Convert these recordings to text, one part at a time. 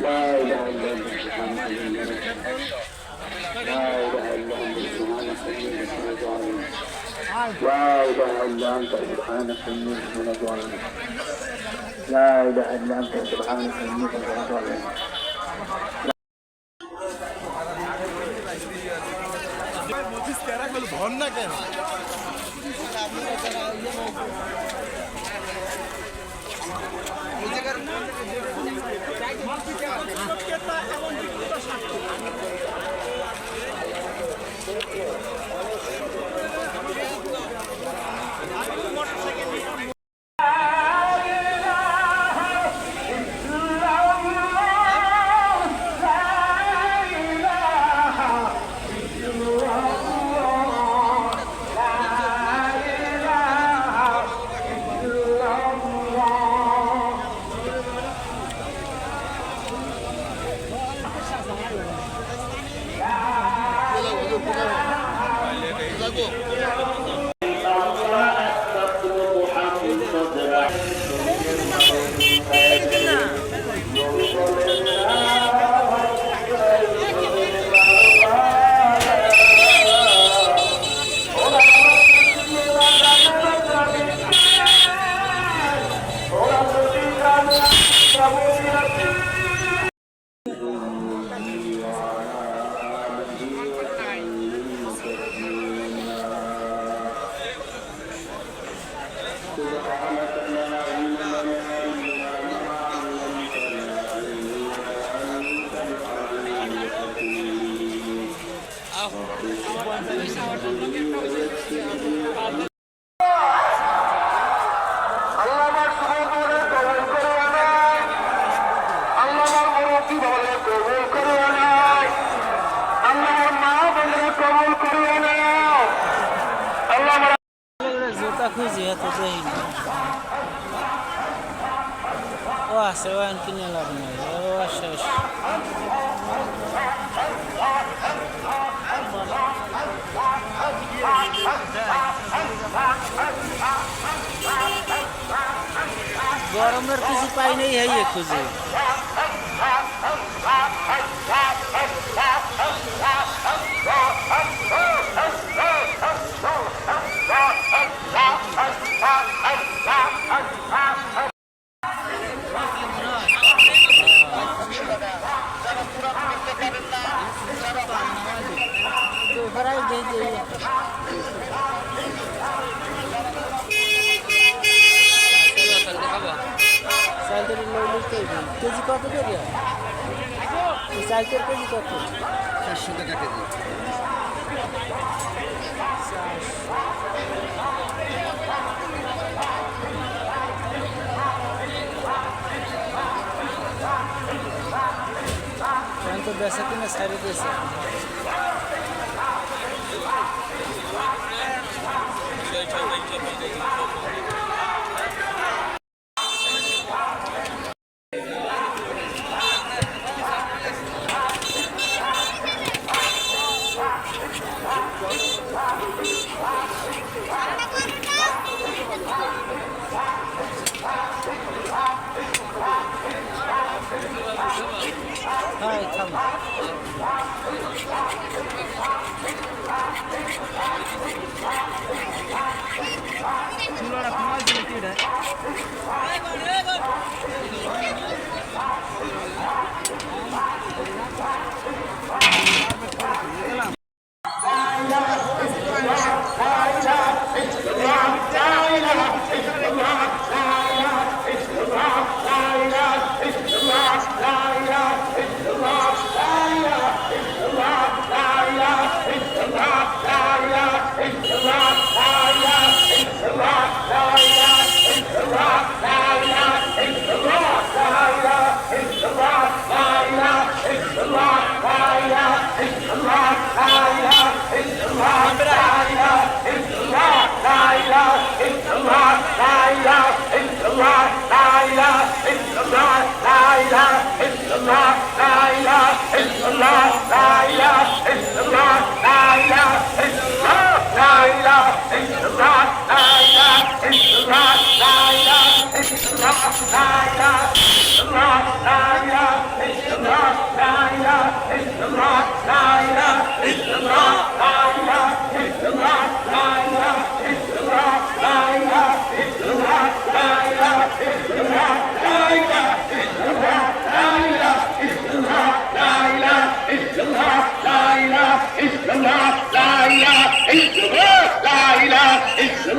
لا إله إلا أنت سبحانك إني لا إله إلا أنت سبحانك إني من الظالمين لا إله إلا أنت سبحانك إني من الظالمين لا إله إلا أنت سبحانك إني من الظالمين ধর না কেন उजागर मार्क क्या আল্লাহ জুতা খুঁজি এত দেই না ও আছে ও কিনে লাভ নাই ও শেষ গরমের কিছু পাই নাই হাইয়ে খুঁজে সাইকেল কেজি কত? চারশো টাকা কেজি। তো বেচা কিনে সাইডে দিয়েছে 아이 참. 불러라 강아지 느낌이네.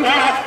Nah.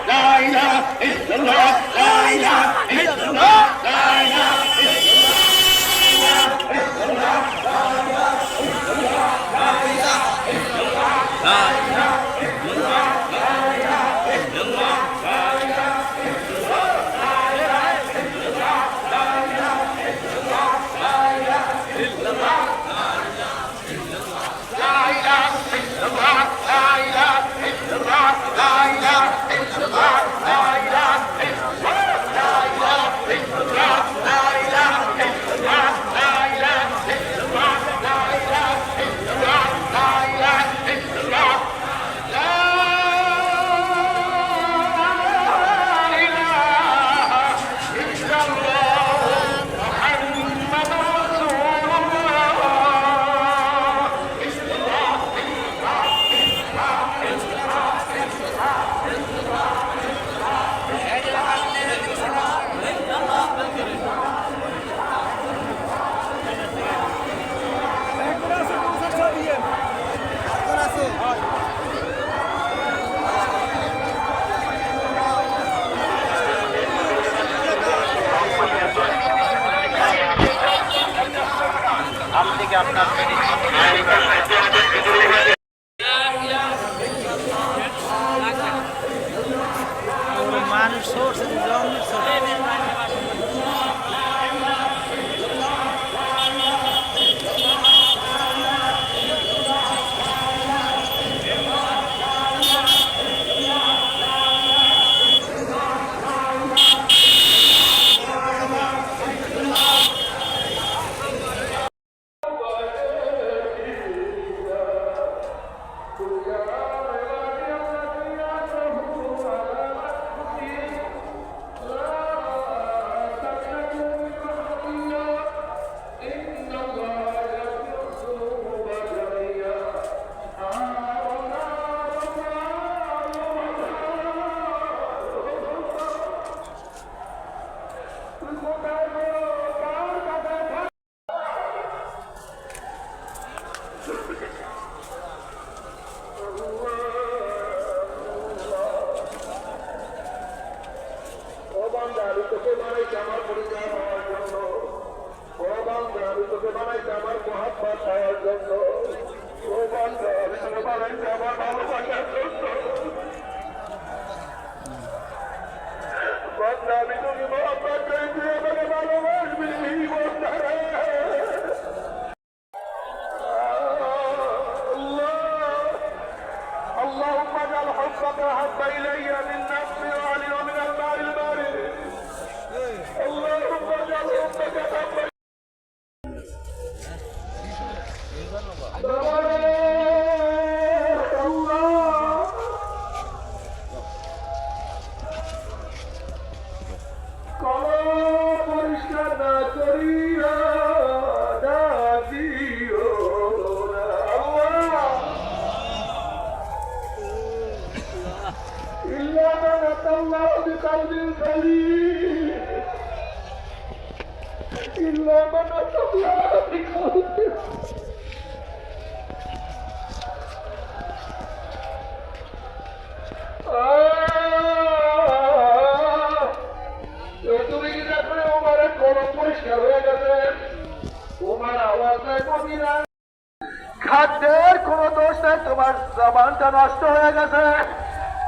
খাদ্যের কোন দোষ নাই, তোমার জবানটা নষ্ট হয়ে গেছে।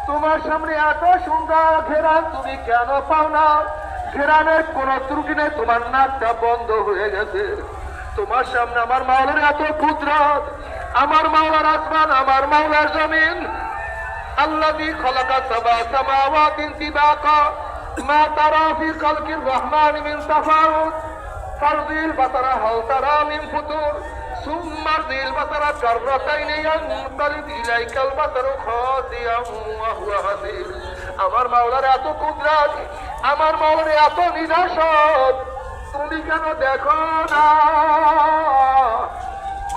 তোমার সামনে এত সুন্দর ঘেরান তুমি কেন পাও না? ঘেরানের কোন ত্রুটি নেই, তোমার নাকটা বন্ধ হয়ে গেছে। তোমার সামনে আমার মাওলার এত কুদরত আমার মাওলার আসমান, আমার মাওলার জমিন। আল্লাহ খলাকা সাবা সামাওয়াতিন তিবাকা, মা তারা ফি খালকির রহমান মিন তাফাউত। ফারদিল বাতারা হালতারা মিন ফুতুর। সুম্মার দিল, বাতারা কাররাতাইন ইয়ানতালিব ইলাইকাল বাতারু খাদিয়াম ওয়া হুয়া হাদির। আমার মাওলার এত কুদরাত, আমার মাওলার এত নিরাশত। তুমি কেন দেখো না?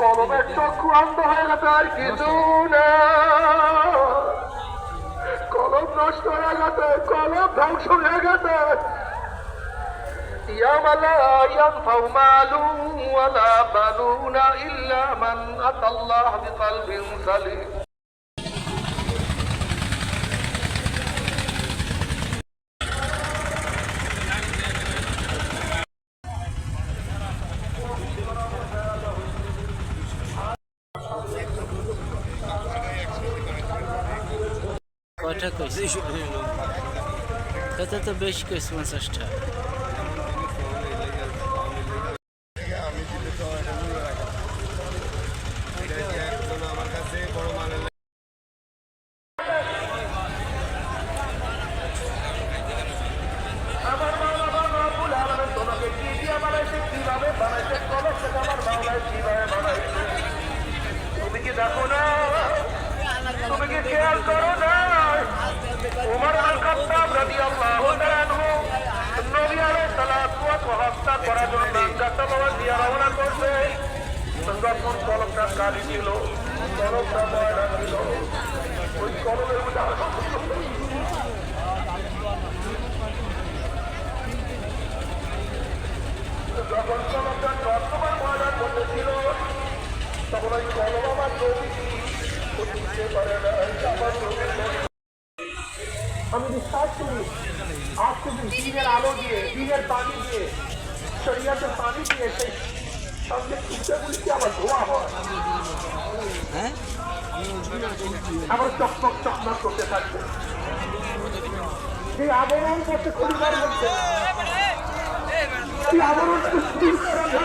কলমের চক্ষু অন্ধ হয়ে গেছে, আর কিছু না। কলম নষ্ট হয়ে গেছে, কলম ধ্বংস হয়ে গেছে। يوم لا ينفع مال ولا بنون إلا من أتى الله بقلب سليم কয়টা কইছে কত তো বেশি কইছে পঞ্চাশটা সেই আবরণ করতে খুলিবার মধ্যে সেই আবরণ করা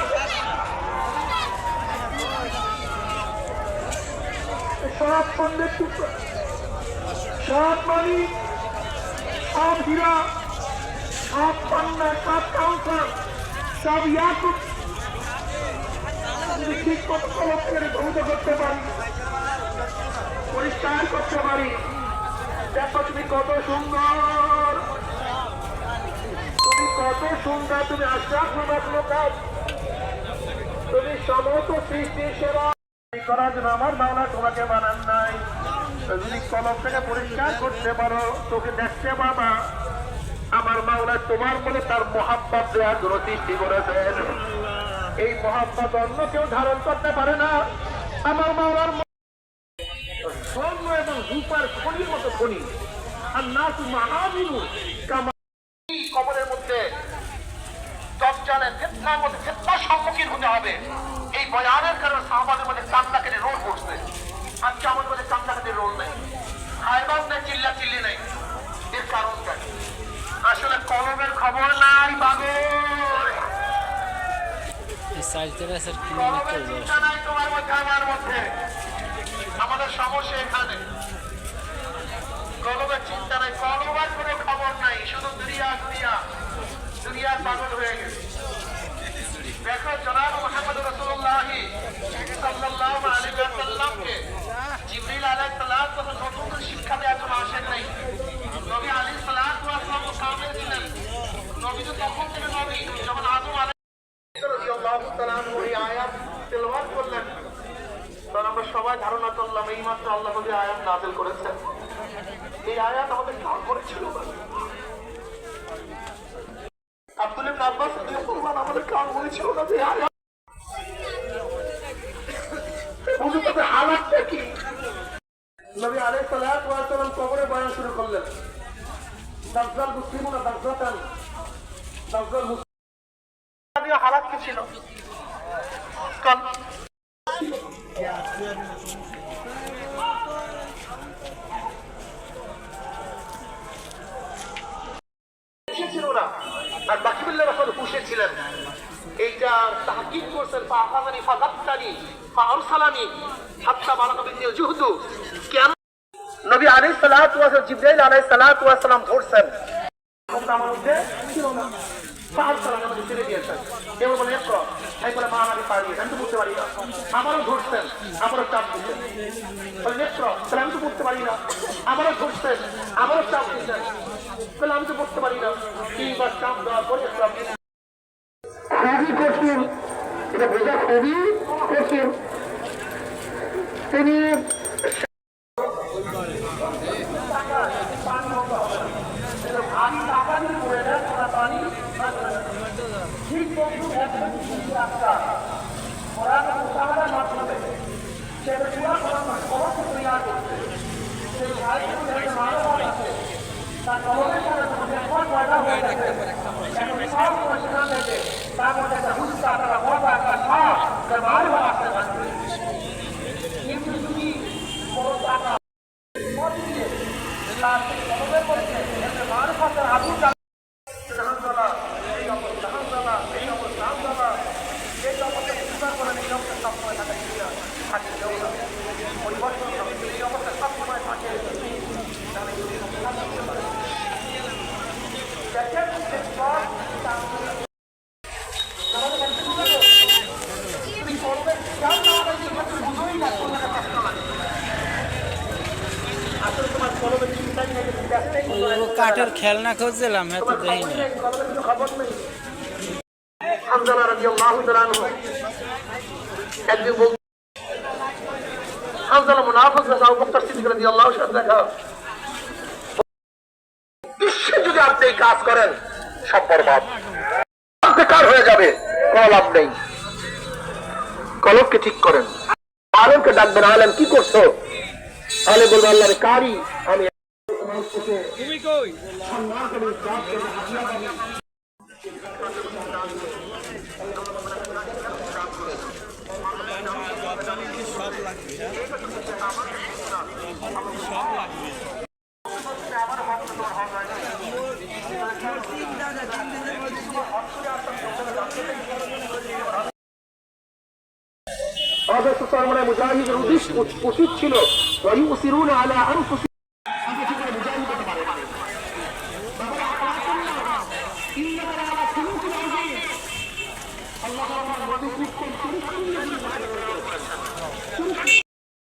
সব সন্ধ্যের টুকরো সব মানি সব হীরা, সব পান্না সব কাউন্টার, সব ইয়াকুব। ঠিক মতো কলম করে করতে পারি, পরিষ্কার করতে পারি দেখো তুমি কত সুন্দর। তুমি কত সুন্দর, তুমি আশ্বাস কাজ তুমি সমস্ত সৃষ্টি সেবা। আমার মাওলা তোমাকে বানান নাই। যদি কলম থেকে পরিষ্কার করতে পারো তোকে দেখতে পাবা। আমার মাওলা তোমার মনে তার মহাব্বত দেওয়ার জন্য সৃষ্টি করেছেন এই মহাব্বত অন্য কেউ ধারণ করতে পারে না। আমার মাওলার স্বর্ণ এবং রূপার খনির আর মাহাবিনু কামা কবরের মধ্যে দশজনের ফেতনার মধ্যে ফেতনার সম্মুখীন হতে হবে। এই বয়ানের কারণে সাহাবাদের মধ্যে কান্না কেটে রোল পড়ছে। আজকে আমাদের মধ্যে কান্না কেটে রোল নেই। হাইবাদ নেই চিল্লা চিল্লি নেই। এর কারণটা? আসলে কলমের খবর নাই কিলোমিটার কলমের তোমার মধ্যে, আমার মধ্যে। আমাদের সমস্যা এখানে। কলমের চিন্তা নাই কলমার কোনো খবর নাই, শুধু দুনিয়া দুনিয়া, দুনিয়ার পাগল হয়ে গেছে। দেখো জনাব মোহাম্মদ রসুল্লাহ সাল্লাল্লাহু আলাইহি ওয়াসাল্লামকে জিবরিল আলাইহিস সালাম তখন নতুন করে শিক্ষা দেওয়ার জন্য আসেন নাই নবী আলাইহিস সালাম ওয়াসাল্লাম সামনে ছিলেন নবী তো তখন থেকে নবী যখন আদম আলাইহিস রাদিয়াল্লাহু তাআলা আনহু এই আয়াত তেলাওয়াত করলেন তখন আমরা সবাই ধারণা করলাম এই মাত্র আল্লাহ নবী আয়াত নাযিল করেছেন এই আয়াত আমাদের কাল করেছিল আব্দুল ইবনে আব্বাস রাদিয়াল্লাহু আনহু আমাদের কাল করেছিল না যে আয়াত বুঝতে তবে হালাতটা কি নবী ওয়াস সালাম কবরে বয়ান শুরু করলেন। দাজ্জাল মুসলিমুনা দাজ্জাতান? দাজ্জাল মুসলিম। হালাত কি ছিল? কাল ছিল না? আর বাকিবুল্লাহ রসুল হুশে ছিলেন। এইটা তাহকিক করছেন ফাহাদানি ফাদাক্তানি ফারসালানি হাত্তা বালাকা বিল জুহদু। কেন নবী সালাতু ওয়াস জিবরাইল সালাতু ওয়াস সালাম ধরছেন। আমার মধ্যে ছিল না। আমারও ধরছেন আমারও চাপ দিচ্ছেন। আমি তো বুঝতে পারি না। আমারও ধরছেন আমারও চাপ দিচ্ছেন। তাহলে তো বুঝতে পারি না। তিনবার চাপ দেওয়ার পরে খুবই কঠিন, এটা বোঝা খুবই তিনি ও কাঠের খেলনা খুঁজছিলাম এত দেখি না হামজালা রাদিয়াল্লাহু তাআলা আনহু একদিন বল হামজালা মুনাফিক না আবু বকর দেখা। বিশ্বে যদি আপনি এই কাজ করেন সব বরবাদ। বেকার হয়ে যাবে কোনো লাভ নেই। কলবকে ঠিক করেন। আলমকে ডাকবেন আলম কি করছ? আলে বলব আল্লাহর কারি আমি আমাদের সুতরাং মুজাহিদের উদ্দেশ্য উচিত ছিল ওয়ায়ুসিরুনা আলা আনফুসিহিম